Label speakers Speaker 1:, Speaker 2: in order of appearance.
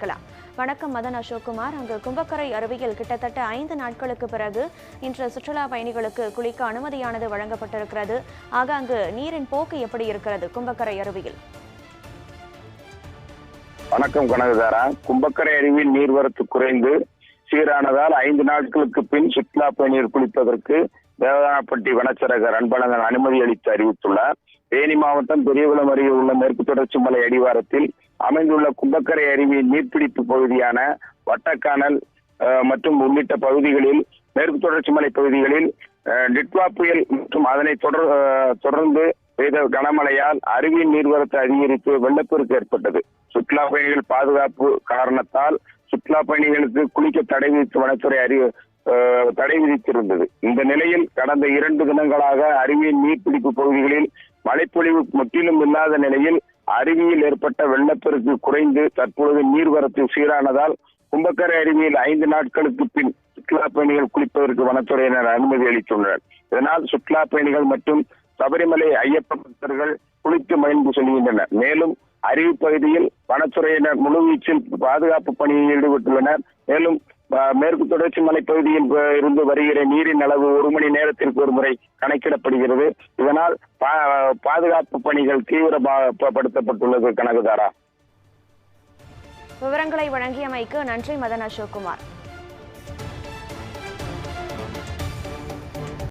Speaker 1: பார்க்கலாம். வணக்கம் மதன் அசோக்குமார். அங்கு கும்பக்கரை அருவியில் கிட்டத்தட்ட ஐந்து நாட்களுக்கு பிறகு இன்று சுற்றுலா பயணிகளுக்கு குளிக்க அனுமதியானது வழங்கப்பட்டிருக்கிறது. ஆக அங்கு நீரின் போக்கு எப்படி இருக்கிறது கும்பக்கரை அருவியில்?
Speaker 2: வணக்கம் கனகதாரா. கும்பக்கரை அருவியில் நீர்வரத்து குறைந்து சீரானதால் ஐந்து நாட்களுக்கு பின் சுற்றுலா பயணிகள் குளிப்பதற்கு தேவதானப்பட்டி வனச்சரகர் அன்பழகன் அனுமதி அளித்து அறிவித்துள்ளார். தேனி மாவட்டம் பெரியகுளம் அருகே உள்ள மேற்கு தொடர்ச்சி மலை அடிவாரத்தில் அமைந்துள்ள கும்பக்கரை அருவியின் நீர்பிடிப்பு பகுதியான வட்டக்கானல் மற்றும் உள்ளிட்ட பகுதிகளில் மேற்கு தொடர்ச்சி மலை பகுதிகளில் டிட்வா புயல் மற்றும் அதனை தொடர் தொடர்ந்து பெய்த கனமழையால் அருவியின் நீர்வரத்து அதிகரித்து வெள்ளப்பெருக்கு ஏற்பட்டது. சுற்றுலா பயணிகள் பாதுகாப்பு காரணத்தால் சுற்றுலா பயணிகளுக்கு குளிக்க தடை விதித்து வனத்துறை அறி தடை விதித்திருந்தது. இந்த நிலையில் கடந்த இரண்டு தினங்களாக அருவியின் நீர்பிடிப்பு பகுதிகளில் மழைப்பொழிவு முற்றிலும் இல்லாத நிலையில் அருவியில் ஏற்பட்ட வெள்ளப்பெருக்கு குறைந்து தற்பொழுது நீர்வரத்து சீரானதால் கும்பக்கரை அருவியில் ஐந்து நாட்களுக்கு பின் சுற்றுலா பயணிகள் குளிப்பதற்கு வனத்துறையினர் அனுமதி அளித்துள்ளனர். இதனால் சுற்றுலா பயணிகள் மற்றும் சபரிமலை ஐயப்ப பக்தர்கள் குளித்து மகிழ்ந்து செல்கின்றனர். மேலும் அருவி பகுதியில் வனத்துறையினர் முழுவீச்சில் பாதுகாப்பு பணியில் ஈடுபட்டுள்ளனர். மேலும் மேற்கு தொடர்ச்சி மலைப்பகுதியில் அஹ், இருந்து வருகிற நீரின் அளவு ஒரு மணி நேரத்திற்கு ஒரு முறை கணக்கிடப்படுகிறது. இதனால் பா- பாதுகாப்பு பணிகள் தீவிரப்படுத்தப்பட்டுள்ளது கனகதாரா.
Speaker 1: விவரங்களை வழங்கியமைக்கு நன்றி மதன் அசோக்குமார்.